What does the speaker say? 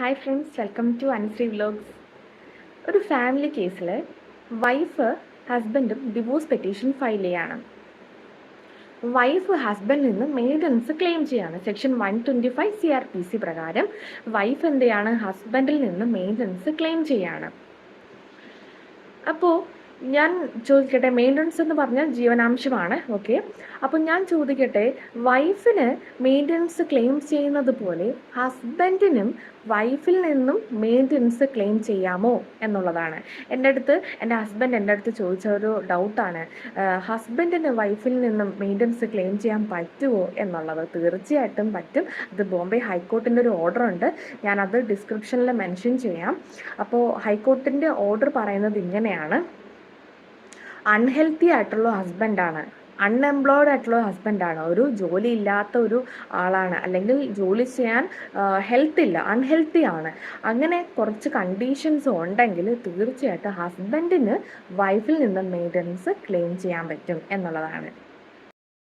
Hi friends welcome to Anusree vlogs ഒരു family കേസിൽ wife ഹസ്ബൻഡും ഡിവോഴ്സ് പെറ്റീഷൻ ഫയൽ ചെയ്യാണ്. വൈഫ് ഹസ്ബൻഡിൽ നിന്ന് മെയിന്റനൻസ് ക്ലെയിം ചെയ്യാണ്. Section one twenty five C R P C പ്രകാരം വൈഫ് എന്തെയാണ്? ഹസ്ബൻഡിൽ നിന്ന് മെയിന്റനൻസ് ക്ലെയിം ചെയ്യാണ്. അപ്പോൾ ഞാൻ ചോദിക്കട്ടെ മെയിന്റനൻസ് എന്ന് പറഞ്ഞാൽ ജീവനാംശമാണ് ഓക്കെ അപ്പം ഞാൻ ചോദിക്കട്ടെ വൈഫിന് മെയിന്റനൻസ് ക്ലെയിം ചെയ്യുന്നത് പോലെ ഹസ്ബൻഡിനും വൈഫിൽ നിന്നും മെയിന്റനൻസ് ക്ലെയിം ചെയ്യാമോ എന്നുള്ളതാണ്. എന്റെ അടുത്ത് എന്റെ ഹസ്ബൻഡ് എന്റെ അടുത്ത് ചോദിച്ച ഒരു ഡൗട്ടാണ് ഹസ്ബൻഡിന് വൈഫിൽ നിന്നും മെയിന്റനൻസ് ക്ലെയിം ചെയ്യാൻ പറ്റുമോ എന്നുള്ളത് തീർച്ചയായിട്ടും പറ്റും. അത് ബോംബെ ഹൈക്കോർട്ടിന്റെ ഒരു ഓർഡർ ഉണ്ട് ഞാനത് ഡിസ്ക്രിപ്ഷനിൽ മെൻഷൻ ചെയ്യാം. അപ്പോൾ ഹൈക്കോർട്ടിന്റെ ഓർഡർ പറയുന്നത് ഇങ്ങനെയാണ്. അൺഹെൽത്തി ആയിട്ടുള്ള ഹസ്ബൻഡാണ് അൺഎംപ്ലോയ്ഡ് ആയിട്ടുള്ള ഹസ്ബൻഡാണ് ഒരു ജോലി ഇല്ലാത്ത ഒരു ആളാണ്. അല്ലെങ്കിൽ ജോലി ചെയ്യാൻ ഹെൽത്ത് ഇല്ല. അൺഹെൽത്തി ആണ്. അങ്ങനെ കുറച്ച് കണ്ടീഷൻസ് ഉണ്ടെങ്കിൽ തീർച്ചയായിട്ടും ഹസ്ബൻഡിന് വൈഫിൽ നിന്ന് മെയിന്റനൻസ് ക്ലെയിം ചെയ്യാൻ പറ്റും എന്നുള്ളതാണ്.